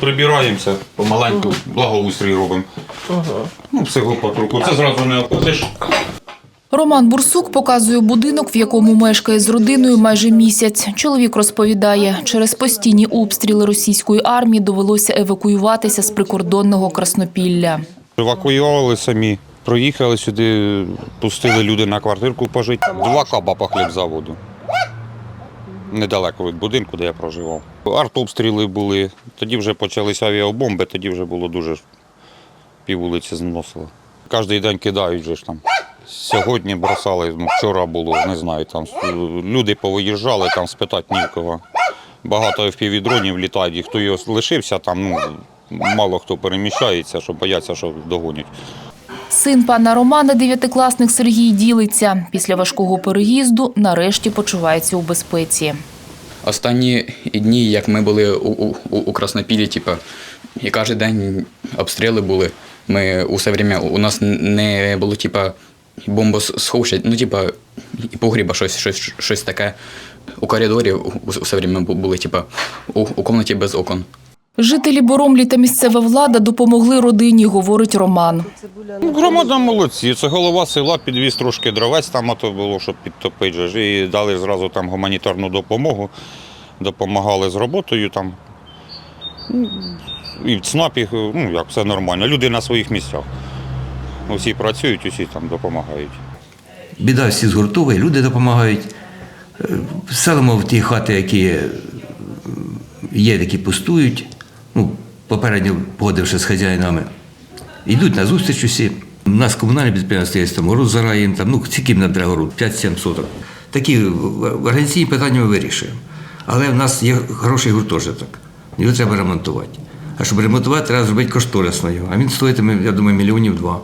Прибираємося помаленьку, благоустрій робимо. Ну, всього потроху. Це зразу не опустиш. Роман Бурсук показує будинок, в якому мешкає з родиною майже місяць. Чоловік розповідає, через постійні обстріли російської армії довелося евакуюватися з прикордонного Краснопілля. Евакуювали самі. Проїхали сюди, пустили люди на квартирку пожити. Два каба по хлібзаводу. Недалеко від будинку, де я проживав. Артобстріли були, тоді вже почалися авіабомби, тоді вже було дуже пів вулиці зносило. Кожен день кидають же ж там. Сьогодні бросали, ну, вчора було, не знаю, там люди повиїжджали, там спитати ні в кого. Багато впівдронів літають, і хто його лишився, там ну, мало хто переміщається, що бояться, що догонять. Син пана Романа, дев'ятикласник Сергій, ділиться. Після важкого переїзду нарешті почувається у безпеці. Останні дні, як ми були у, у, у- Краснопілі, типу, і кожен день обстріли були. Ми усе время у нас не було, типу, бомбосховища, ну, типу, погріба, щось, щось, щось таке. У коридорі усе время були, типу, у, у кімнаті без окон. Жителі Боромлі та місцева влада допомогли родині, говорить Роман. Ну, Громада молодці. Це голова села підвіз трошки дровець там, а то було, щоб підтопити. І дали зразу там гуманітарну допомогу. Допомагали з роботою там. Ну, І в ЦНАПі, ну як, все нормально. Люди на своїх місцях. Усі працюють, усі там допомагають. Біда всі згуртовує, люди допомагають. Е, Селимо в ті хати, які е, є, які пустують, ну, попередньо погодивши з хазяїнами. Йдуть на зустріч усі. У нас комунальне підприємство є, там город там, ну, скільки нам треба город, 5-7 соток. Такі в- організаційні питання ми вирішуємо. Але в нас є хороший гуртожиток, його треба ремонтувати. А щоб ремонтувати, треба зробити кошторисно його. А він стоїтиме, я думаю, мільйонів два.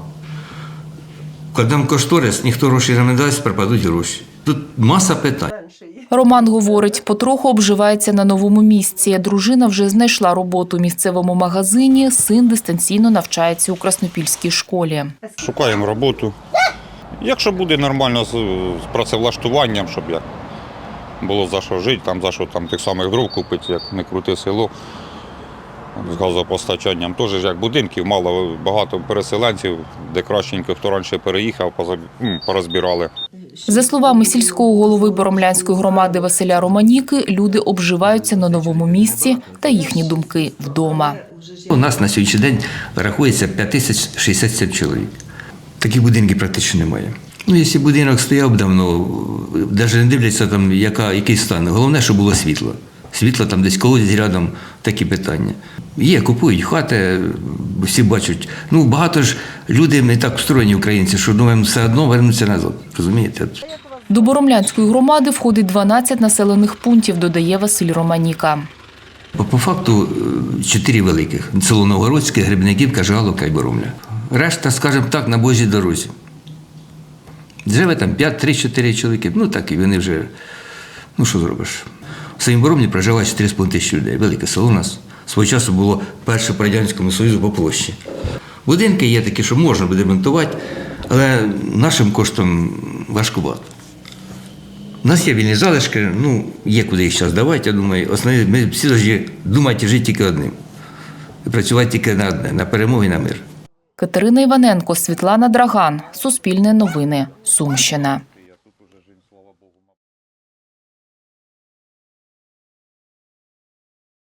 Коли дам кошторис, ніхто гроші не дасть, пропадуть гроші. Тут маса питань. Роман говорить, потроху обживається на новому місці. Дружина вже знайшла роботу в місцевому магазині. Син дистанційно навчається у Краснопільській школі. Шукаємо роботу. Якщо буде нормально з, працевлаштуванням, щоб як було за що жити, там за що там тих самих дров купити, як не крути село. З газопостачанням теж як будинків, мало багато переселенців, де кращенько, хто раніше переїхав, порозбирали. За словами сільського голови Боромлянської громади Василя Романіки, люди обживаються на новому місці та їхні думки вдома. У нас на сьогоднішній день рахується 5067 чоловік. Таких будинків практично немає. Ну, якщо будинок стояв давно, навіть не дивляться, там, яка, який стан. Головне, щоб було світло. Світло там десь колодязь рядом, такі питання. Є, купують хати, всі бачать. Ну, багато ж люди не так устроєні українці, що думаємо, все одно вернуться назад. Розумієте? До Боромлянської громади входить 12 населених пунктів, додає Василь Романіка. По, по факту е, чотири великих: село Новгородське, Гребняківка, Жигаловка і Боромля. Решта, скажімо так, на Божій дорозі. Живе там 5-3-4 чоловіки. Ну так і вони вже. Ну що зробиш? В самій Боромлі проживає 4,5 тисячі людей. Велике село у нас. Свого часу було перше по Радянському Союзу по площі. Будинки є такі, що можна буде ремонтувати, але нашим коштом важкувато. У нас є вільні залишки, ну, є куди їх зараз давати, я думаю. Основне, ми всі повинні думати і жити тільки одним. Працювати тільки на одне, на перемогу і на мир. Катерина Іваненко, Світлана Драган. Суспільне новини. Сумщина.